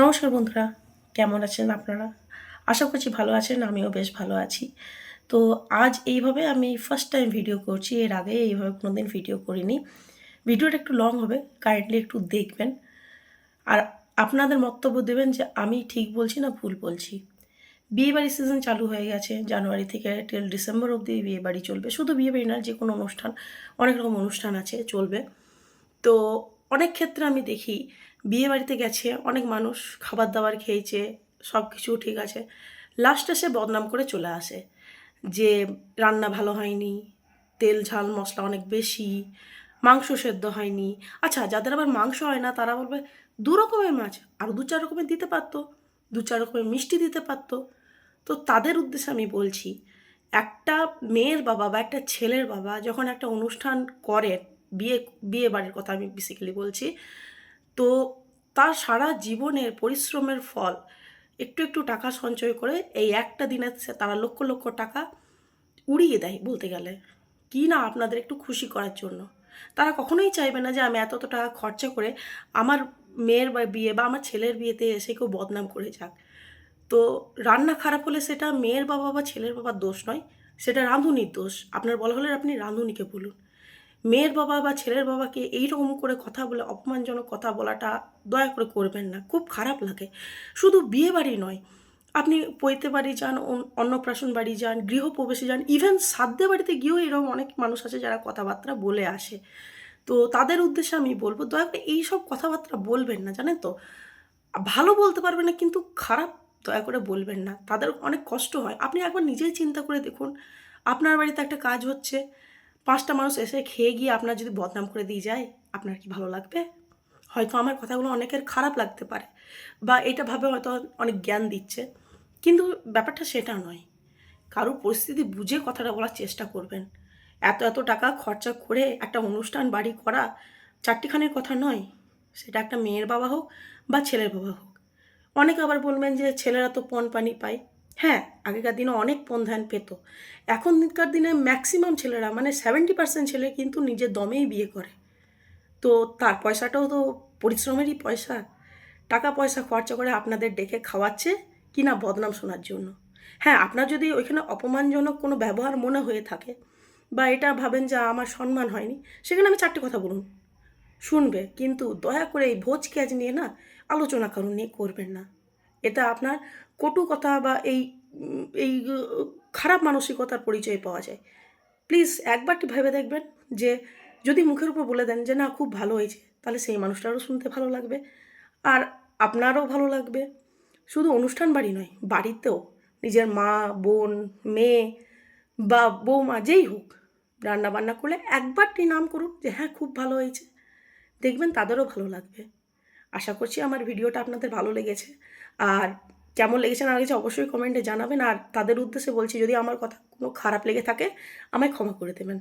নমস্কার বন্ধুরা, কেমন আছেন আপনারা? আশা করছি ভালো আছেন, আমিও বেশ ভালো আছি। তো আজ এইভাবে আমি ফার্স্ট টাইম ভিডিও করছি, এর আগে এইভাবে কোনো দিন ভিডিও করিনি ভিডিওটা একটু লং হবে কাইন্ডলি একটু দেখবেন। আর আপনাদের বক্তব্য দেবেন যে, আমি ঠিক বলছি না ভুল বলছি? বিয়ে বিয়েবাড়ি সিজন চালু হয়ে গেছে, জানুয়ারি থেকে টিল ডিসেম্বর অবধি বিয়েবাড়ি চলবে। শুধু বিয়েবাড়ি না যে কোনো অনুষ্ঠান, অনেক রকম অনুষ্ঠান আছে, চলবে। তো অনেক ক্ষেত্রে আমি দেখি, বিয়ে বাড়িতে গেছে, অনেক মানুষ খাবার দাবার খেয়েছে সব কিছু ঠিক আছে। লাস্টে সে বদনাম করে চলে আসে যে, রান্না ভালো হয়নি, তেল, ঝাল, মশলা অনেক বেশি, মাংস সেদ্ধ হয়নি। আচ্ছা যাদের আবার মাংস হয় না, তারা বলবে, দু রকমের মাছ। আর দু চার রকমের দিতে পারতো, দু চার রকমের মিষ্টি দিতে পারতো। তো তাদের উদ্দেশ্যে আমি বলছি, একটা মেয়ের বাবা বা একটা ছেলের বাবা যখন একটা অনুষ্ঠান করেন বিয়ে বিয়ে বাড়ির কথা আমি বেসিক্যালি বলছি। তো তার সারা জীবনের পরিশ্রমের ফল একটু একটু টাকা সঞ্চয় করে এই একটা দিনে তারা লক্ষ লক্ষ টাকা উড়িয়ে দেয় বলতে গেলে। কি না আপনাদের একটু খুশি করার জন্য। তারা কখনোই চাইবে না যে আমি এত এত টাকা খরচা করে আমার মেয়ের বা বিয়ে বা আমার ছেলের বিয়েতে এসে কেউ বদনাম করে যাক। তো রান্না খারাপ হলে সেটা মেয়ের বাবা বা ছেলের বাবার দোষ নয়, সেটা রাঁধুনির দোষ। আপনার বলা হলে আপনি রাঁধুনিকে বলুন। মেয়ের বাবা বা ছেলের বাবাকে এইরকম করে কথা বলে অপমানজনক কথা বলাটা দয়া করে করবেন না। খুব খারাপ লাগে। শুধু বিয়ে বাড়ি নয়, আপনি পৈতে বাড়ি যান অন্নপ্রাশন বাড়ি যান, গৃহপ্রবেশে যান ইভেন সাধ্যে বাড়িতে গিয়েও এরকম অনেক মানুষ আছে যারা কথাবার্তা বলে আসে। তো তাদের উদ্দেশ্যে আমি বলব, দয়া করে এইসব কথাবার্তা বলবেন না, জানেন তো? ভালো বলতে পারবেন না, কিন্তু খারাপ দয়া করে বলবেন না। তাদের অনেক কষ্ট হয়। আপনি একবার নিজেই চিন্তা করে দেখুন, আপনার বাড়িতে একটা কাজ হচ্ছে পাঁচটা মানুষ এসে খেয়ে গিয়ে আপনার যদি বদনাম করে দিয়ে যায়, আপনার কি ভালো লাগবে? হয়তো আমার কথাগুলো অনেকের খারাপ লাগতে পারে বা এটা ভাবে হয়তো অনেক জ্ঞান দিচ্ছে। কিন্তু ব্যাপারটা সেটা নয়। কারও পরিস্থিতি বুঝে কথাটা বলার চেষ্টা করবেন। এত এত টাকা খরচা করে একটা অনুষ্ঠান, বাড়ি করা চারটিখানের কথা নয়। সেটা একটা মেয়ের বাবা হোক বা ছেলের বাবা হোক। অনেকে আবার বলবেন যে ছেলেরা তো পণ পানি পায়। হ্যাঁ আগেকার দিনে অনেক পণ ধ্যান পেত। এখনকার দিনে ম্যাক্সিমাম ছেলেরা মানে সেভেন্টি পার্সেন্ট ছেলে কিন্তু নিজের দমেই বিয়ে করে। তো তার পয়সাটাও তো পরিশ্রমেরই পয়সা। টাকা পয়সা খরচা করে আপনাদের ডেকে খাওয়াচ্ছে কি না বদনাম শোনার জন্য। হ্যাঁ আপনার যদি ওইখানে অপমানজনক কোনো ব্যবহার মনে হয়ে থাকে বা এটা ভাবেন যে আমার সম্মান হয়নি, সেখানে আমি চারটে কথা বলুন। শুনবে, কিন্তু দয়া করে এই ভোজ ক্যাজ নিয়ে না আলোচনা করুন, নিয়ে করবেন না। এটা আপনার কটু কথা বা এই এই খারাপ মানসিকতার পরিচয় পাওয়া যায়। প্লিজ একবারটি ভেবে দেখবেন যে যদি মুখের উপর বলে দেন যে না, খুব ভালো হয়েছে, তাহলে সেই মানুষটারও শুনতে ভালো লাগবে। আর আপনারও ভালো লাগবে। শুধু অনুষ্ঠান বাড়ি নয়, বাড়িতেও নিজের মা, বোন, মেয়ে বা বৌমা যেই হোক রান্না বান্না করলে একবারটি নাম করুন যে হ্যাঁ খুব ভালো হয়েছে। দেখবেন তাদেরও ভালো লাগবে। আশা করছি আমার ভিডিওটা আপনাদের ভালো লেগেছে। আর কেমন লেগেছে না লেগেছে অবশ্যই কমেন্টে জানাবেন। আর তাদের উদ্দেশ্যে বলছি, যদি আমার কথা কোনো খারাপ লেগে থাকে, আমায় ক্ষমা করে দেবেন।